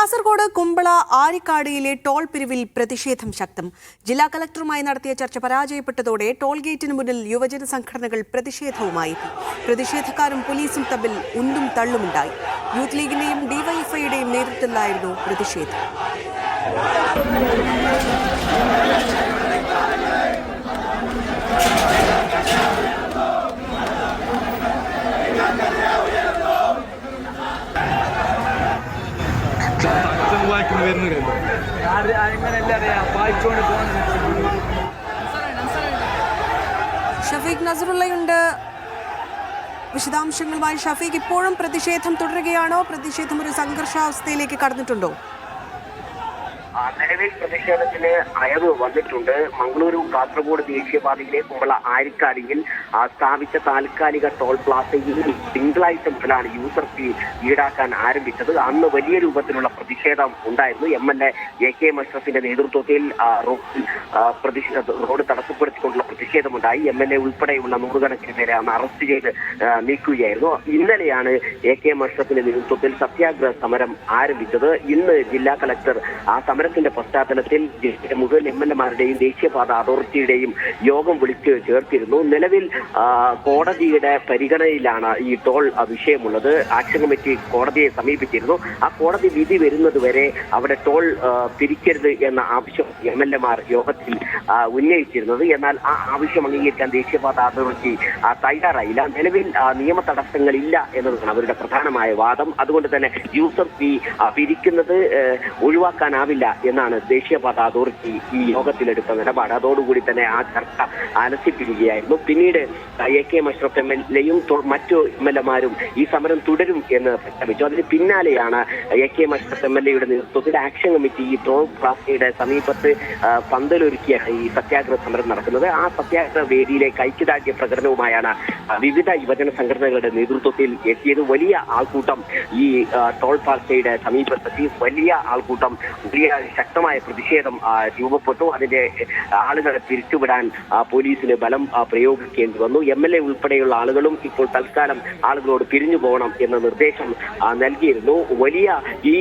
കാസർഗോഡ് കുമ്പള ആരിക്കാടിയിലെ ടോൾ പിരിവിൽ പ്രതിഷേധം ശക്തം. ജില്ലാ കലക്ടറുമായി നടത്തിയ ചർച്ച പരാജയപ്പെട്ടതോടെ ടോൾ ഗേറ്റിന് മുന്നിൽ യുവജന സംഘടനകൾ പ്രതിഷേധവുമായി പ്രതിഷേധക്കാരും പോലീസും തമ്മിൽ ഉന്തും തള്ളുമുണ്ടായി. യൂത്ത് ലീഗിന്റെയും ഡിവൈഎഫ്ഐയുടെയും നേതൃത്വത്തിലായിരുന്നു പ്രതിഷേധം. വായിക്കുന്നു വരുന്നില്ലല്ലോ അത് അങ്ങനെയല്ല അറിയാം? വായിച്ചുകൊണ്ട് പോകുന്നത് ഷഫീഖ് നസറുള്ളയുണ്ട്. വിശദാംശങ്ങളുമായി ഷഫീഖ് ഇപ്പോഴും പ്രതിഷേധം തുടരുകയാണോ? പ്രതിഷേധം ഒരു സംഘർഷാവസ്ഥയിലേക്ക് കടന്നിട്ടുണ്ടോ? നിലവിൽ പ്രതിഷേധത്തിന് അയവ് വന്നിട്ടുണ്ട്. മംഗളൂരു കാസർഗോഡ് ദേശീയപാതയിലെ കുമ്പള ആരിക്കാടിയിൽ ആ, സ്ഥാപിച്ച താൽക്കാലിക ടോൾ പ്ലാസയിൽ തിങ്കളാഴ്ച മുതലാണ് യൂസർ ഫീ ഈടാക്കാൻ ആരംഭിച്ചത്. അന്ന് വലിയ രൂപത്തിലുള്ള പ്രതിഷേധം ഉണ്ടായിരുന്നു. എം എൽ എ കെ മഷ്റഫിന്റെ നേതൃത്വത്തിൽ റോഡ് തടസ്സപ്പെടുത്തിക്കൊണ്ടുള്ള പ്രതിഷേധമുണ്ടായി. എം എൽ എ ഉൾപ്പെടെയുള്ള നൂറുകണക്കിന് പേരെ അന്ന് അറസ്റ്റ് ചെയ്ത് നീക്കുകയായിരുന്നു. ഇന്നലെയാണ് എ കെ മഷ്റഫിന്റെ നേതൃത്വത്തിൽ സത്യാഗ്രഹ സമരം ആരംഭിച്ചത്. ഇന്ന് ജില്ലാ കളക്ടർ ആ സമരത്തിന്റെ പശ്ചാത്തലത്തിൽ മുഴുവൻ എം എൽ എമാരുടെയും ദേശീയപാത അതോറിറ്റിയുടെയും യോഗം വിളിച്ച് ചേർത്തിരുന്നു. നിലവിൽ കോടതിയുടെ പരിഗണനയിലാണ് ഈ ടോൾ വിഷയമുള്ളത്. ആക്ഷൻ കമ്മിറ്റി കോടതിയെ സമീപിച്ചിരുന്നു. ആ കോടതി വിധി വരുന്നത് വരെ അവിടെ ടോൾ പിരിക്കരുത് എന്ന ആവശ്യം എം എൽ എമാർ യോഗത്തിൽ ഉന്നയിച്ചിരുന്നത്. എന്നാൽ ആ ആവശ്യം അംഗീകരിക്കാൻ ദേശീയപാത അതോറിറ്റി തയ്യാറായില്ല. നിലവിൽ നിയമ തടസ്സങ്ങളില്ല എന്നതാണ് അവരുടെ പ്രധാനമായ വാദം. അതുകൊണ്ട് തന്നെ യൂസർ ഫീ പിരിക്കുന്നത് ഒഴിവാക്കാനാവില്ല എന്നാണ് ദേശീയപാത അതോറിറ്റി ഈ യോഗത്തിലെടുത്ത നിലപാട്. അതോടുകൂടി തന്നെ ആ ചർച്ച അലസിപ്പിക്കുകയായിരുന്നു. പിന്നീട് A K Mashraf M L എയും മറ്റു എം എൽ എമാരും ഈ സമരം തുടരും എന്ന് പ്രഖ്യാപിച്ചു. അതിന് പിന്നാലെയാണ് A K Mashraf M L എയുടെ നേതൃത്വത്തിൽ ആക്ഷൻ കമ്മിറ്റി ഈ ടോൾ പ്ലാസയുടെ സമീപത്ത് പന്തലൊരുക്കിയാണ് പന്തലൊരുക്കിയ ഈ സത്യാഗ്രഹ സമരം നടക്കുന്നത്. ആ സത്യാഗ്രഹ വേദിയിലെ ഐക്യദാർഢ്യ പ്രകടനവുമായാണ് വിവിധ യുവജന സംഘടനകളുടെ നേതൃത്വത്തിൽ എത്തിയത്. വലിയ ആൾക്കൂട്ടം ഈ ടോൾ പ്ലാസയുടെ സമീപത്തെത്തി വലിയ ആൾക്കൂട്ടം വലിയ ശക്തമായ പ്രതിഷേധം രൂപപ്പെട്ടു. അതിന്റെ ആളുകളെ പിരിച്ചുവിടാൻ പോലീസിന് ബലം പ്രയോഗിക്കേണ്ടി വന്നു. എം എൽ എ ഉൾപ്പെടെയുള്ള ആളുകളും ഇപ്പോൾ തൽക്കാലം ആളുകളോട് പിരിഞ്ഞു പോകണം എന്ന നിർദ്ദേശം നൽകിയിരുന്നു. വലിയ ഈ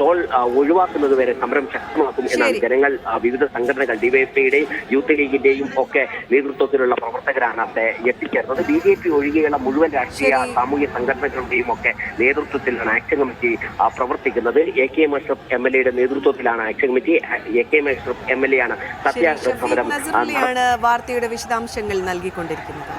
ടോൾ ഒഴിവാക്കുന്നത് വരെ സമരം ശക്തമാക്കും എന്നാണ് ജനങ്ങൾ വിവിധ സംഘടനകൾ ഡിവൈഎഫ്ഐയുടെയും യൂത്ത് ലീഗിന്റെയും ഒക്കെ നേതൃത്വത്തിലുള്ള പ്രവർത്തകരാണ് അവിടെ എത്തിച്ചേർന്നത്. ബി ജെ പി ഒഴികെയുള്ള മുഴുവൻ രാഷ്ട്രീയ സാമൂഹ്യ സംഘടനകളുടെയും ഒക്കെ നേതൃത്വത്തിലാണ് ആക്ഷൻ കമ്മിറ്റി പ്രവർത്തിക്കുന്നത്. A K Mashraf M L എയുടെ നേതൃത്വത്തിലാണ് action committee A K Mashraf M L A ആണ്. സത്യാഗ്രഹ സമരം വാർത്തയുടെ വിശദാംശങ്ങൾ നൽകിക്കൊണ്ടിരിക്കുന്നത്.